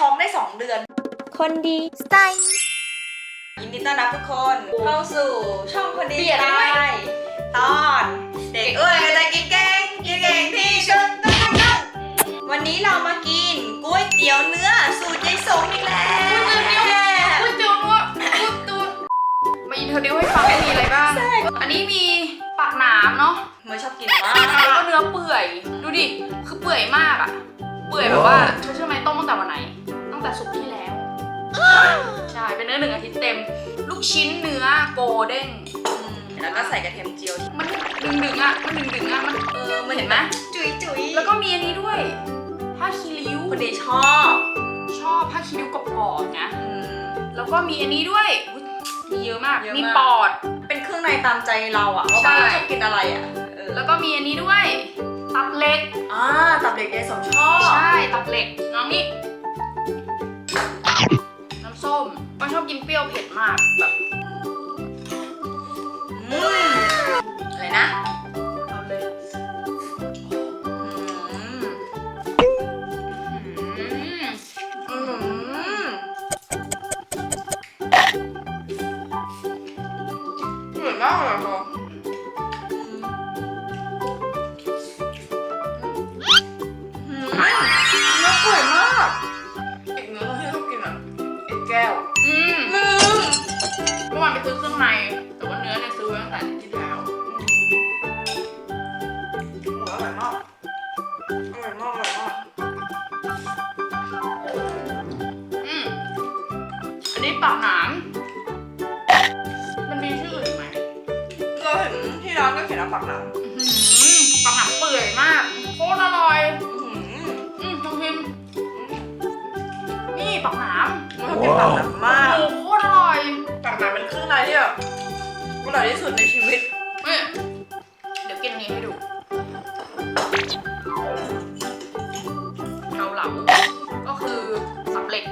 ท้องได้ 2 เดือน คนดีสไตล์ยินดีต้อนรับทุกคนเข้าสู่ช่องคนดีสไตล์ตอนเด็กอ้วนกระจายกินเก่งกินเก่งที่ชุดต้องต้องวันนี้เรามากินก๋วยเตี๋ยวเนื้อสูตรยายสมอีกแล้วก๋วยเตี๋ยวนัวก๋วยเตี๋ยวมาอินเทอร์ดิวให้ฟังว่ามีอะไรบ้าง อันนี้มีปากหนามเนาะเมื่อชอบกินมากแล้วก็เนื้อเปื่อย ดูดิ คือเปื่อยมากอะเปื่อยแบบว่าเธอเชื่อไหมต้มตั้งแต่วันไหน ตั้งแต่สุกร์ที่แล้ว ใช่ เป็นเนื้อหนึ่งอาทิตย์เต็ม ลูกชิ้นเนื้อโกเด้งอืมแล้วก็ใส่กระเทียมเจียวที่มันดึงดึงๆอะมันดึงดึงๆอะมันเออ มันเห็นไหมจุ๋ยจุ๋ยแล้วก็มีอันนี้ด้วยผ้าคีริ้ว คนดีชอบชอบผ้าคีริ้วกรอบๆนะ อืม แล้วก็มีอันนี้ด้วยอุ๊ยมีเยอะมาก เยอะมาก มีปอด เป็นเครื่องในตามใจเราอะว่าใช่บ้านเราชอบกินอะไรอะเออแล้วก็มีอันนี้ด้วย ตับเล็ก อ่าตับเด็กยายสมชอบ ใช่ ตับเหล็กน้องนี่ น้ำส้มป้าชอบกินเปรี้ยวเผ็ดมากแบบอืมอะไรนะ เอาเลยอืมอืมอืมเหมือนมากเลยค่ะ ซื้อเครื่องในแต่ว่าเนื้อเนี่ยซื้อไว้ตั้งแต่อาทิตย์ที่แล้วอร่อยมากอร่อยมากอร่อยมากอืมอันนี้ปากหนามมันมีชื่ออื่นอีกไหมเราเห็นที่ร้านก็เขียนว่าปักหนังอื้อหือปากหนามเปื่อยมากโคตรอร่อย อืมอืมลองชิมนี่ปากหนามมันชอบกินปักหนังมากโอ้ ปักหนังเป็นเครื่องในที่แบบอร่อยที่สุดในชีวิตนี่เดี๋ยวกินอันนี้ให้ดูเกาเหลาก็คือสับเหล็ก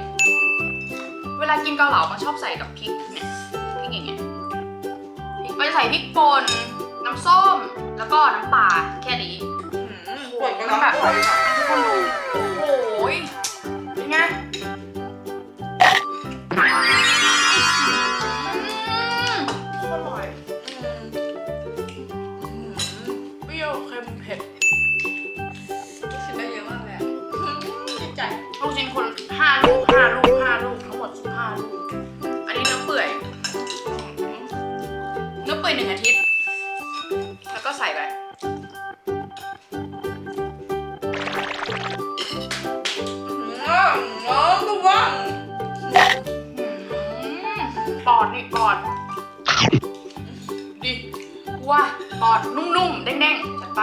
เวลากินเกาเหลามันชอบใส่กับพริกเนี่ยพริกอย่างเงี้ยพริกมันจะใส่พริกป่นน้ำส้มแล้วก็น้ำปลาแค่นี้อืมปวดกระเพาะปวดค่ะทุกคนดู แล้วเปิดหนึ่งอาทิตย์ แล้วก็ใส่ไปน้องน้องระวังปอดนี่ปอด ดิว่าปอดนุ่มๆเด้งๆจัดไป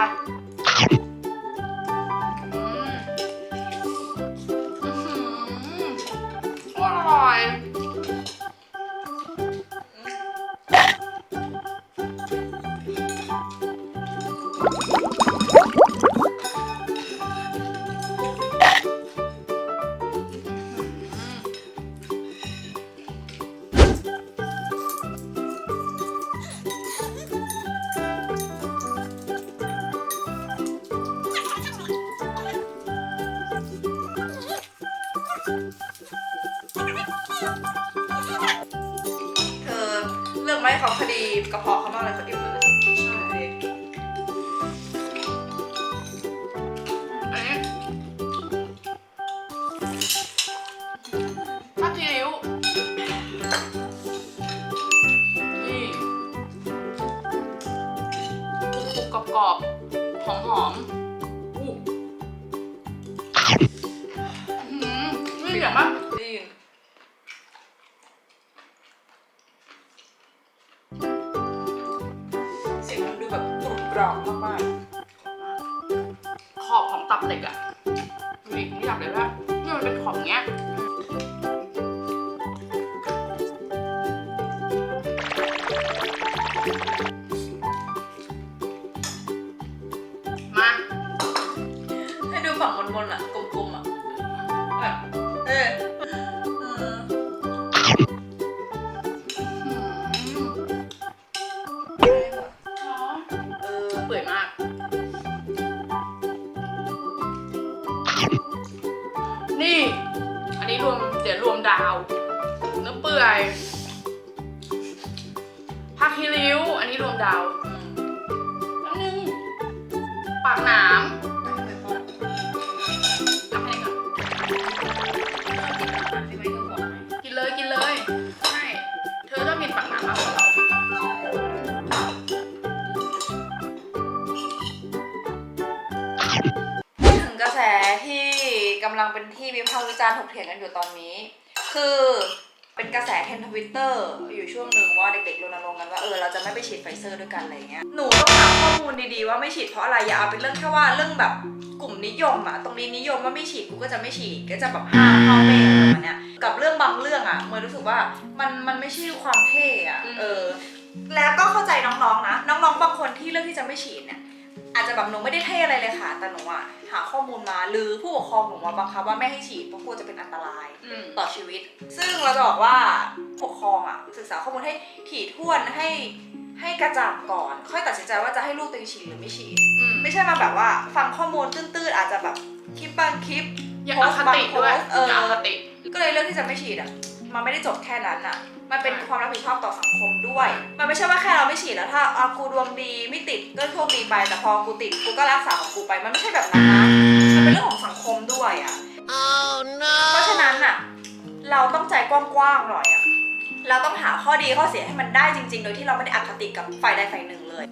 เขาพอดีกระเพาะเขามากเลยเขาอิ่มเลยใช่อันนี้ผ้าคีริ้วนี่กรุบๆกรอบหอมๆอู้อื้หือนี่เดี๋ยวมั้ย กรอบมากขอบของตับเหล็กอะดูดิไม่อยากเลยว่านี่มันเป็นขอบเงี้ย ริ้วอันนี้รวมดาวอันนึง ปากหนามทำให้ก่อนกินเลยกินเลย ใช่ เธอต้องกินปากหนามมากกว่าเราพูดถึงกระแสที่กำลังเป็นที่วิพากษ์วิจารณ์ถกเถียงกันอยู่ตอนนี้ คือ เป็นกระแสเทรนทวิตเตอร์อยู่ช่วงหนึ่งว่าเด็กๆรณรงค์กันว่าเออเราจะไม่ไปฉีดไฟเซอร์ด้วยกันอะไรเงี้ยหนูต้องหาข้อมูลดีๆว่าไม่ฉีดเพราะอะไรอย่าเอาเป็นเรื่องแค่ว่าเรื่องแบบกลุ่มนิยมอะตรงนี้นิยมว่าไม่ฉีดกูก็จะไม่ฉีดก็จะแบบห้ามพ่อแม่อะไรเนี้ยกับเรื่องบางเรื่องอะเมย์รู้สึกว่ามันมันไม่ใช่ความเท่อะเออแล้วก็เข้าใจน้องๆนะน้องๆบางคนที่เลือกที่จะไม่ฉีดเนี่ย อาจจะแบบหนูไม่ได้เท่อะไรเลยค่ะ แต่หนูอะหาข้อมูลมาหรือผู้ปกครองหนูมาบังคับว่าไม่ให้ฉีดเพราะกลัวจะเป็นอันตราย อืม ต่อชีวิต ซึ่งเราจะบอกว่าผู้ปกครองอะศึกษาข้อมูลให้ถี่ถ้วนให้ให้กระจ่างก่อน ค่อยตัดสินใจว่าจะให้ลูกตัวเองฉีดหรือไม่ฉีด อืมไม่ใช่มาแบบว่าฟังข้อมูลตื้นๆอาจจะแบบคลิปบางคลิป อย่าโพอสต์คบางติโพด้วยสต์เอออ ย่าอคติ ก็เลยเลือกที่จะไม่ฉีดอะ มันไม่ได้จบแค่นั้นอะ มันเป็นใช่ความรับผิดชอบต่อสังคมด้วย มันไม่ใช่ว่าแค่เราไม่ฉีดแล้วถ้าอากูดวงดีไม่ติดก็โชคดีไป แต่พอกูติดกูก็รักษาของกูไป มันไม่ใช่แบบนั้นนะ มันเป็นเรื่องของสังคมด้วยอะเพราะฉะนั้นอะ เราต้องใจกว้างๆหน่อยอะ เราต้องหาข้อดีข้อเสียให้มันได้จริง ๆ โดยที่เราไม่ได้อคติกับฝ่ายใดฝ่ายหนึ่งเลย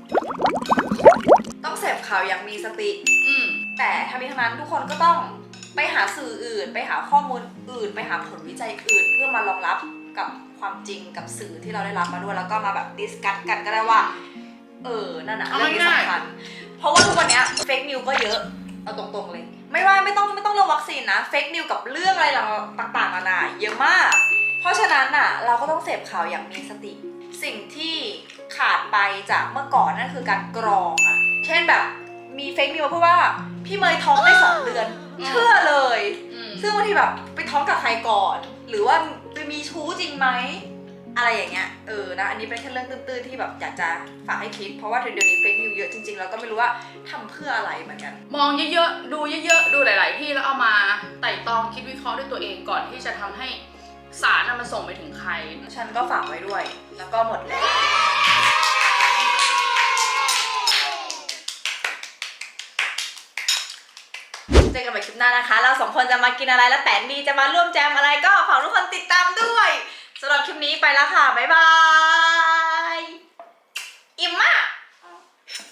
ต้องเสพข่าวอย่างมีสติ อืม แต่ทั้งนี้ทั้งนั้นทุกคนก็ต้องไปหาสื่ออื่น ไปหาข้อมูลอื่น ไปหาผลวิจัยอื่น เพื่อมารองรับ กับความจริงกับสื่อที่เราได้รับมาด้วย แล้วก็มาแบบดิสคัทกันก็ได้ว่า เออนั่นนะเอาเรื่องนี้ง่ายๆสำคัญเพราะว่าทุกวันเนี้เฟกนิวก็เยอะเอาตรงๆเลย ไม่ว่าไม่ต้องไม่ต้องเรื่องวัคซีนนะเฟกนิวกับเรื่องอะไรต่างๆนานาเยอะมาก เพราะฉะนั้นน่ะเราก็ต้องเสพข่าวอย่างมีสติ สิ่งที่ขาดไปจากเมื่อก่อนนั่นคือการกรองอะเช่นแบบมีเฟกนิวเพราะว่าพี่เมย์ท้องได้สองเดือนเชื่อเลยอืมซึ่งบางทีแบบไปท้องกับใครก่อน หรือว่าไป มีชู้จริงไหมอะไรอย่างเงี้ยเออนะอันนี้เป็นแค่เรื่องตื้นๆที่แบบอยากจะฝากให้คิด เพราะว่าเดี๋ยวนี้เฟกนิวเยอะจริงๆ แล้วก็ไม่รู้ว่าทำเพื่ออะไรเหมือนกัน มองเยอะๆ ดูเยอะๆ ดูหลาย ๆ ที่แล้วเอามาไต่ตองคิดวิเคราะห์ด้วยตัวเองก่อนที่จะทำให้สารน่ะมันส่งไปถึงใคร ฉันก็ฝากไว้ด้วย แล้วก็หมดแล้ว เจอกันใหม่คลิปหน้านะคะ เราสองคนจะมากินอะไรแล้วแตนดีจะมาร่วมแจมอะไรก็ฝากทุกคนติดตามด้วยสำหรับคลิปนี้ไปแล้วค่ะ บ๊ายบาย อิ่มมาก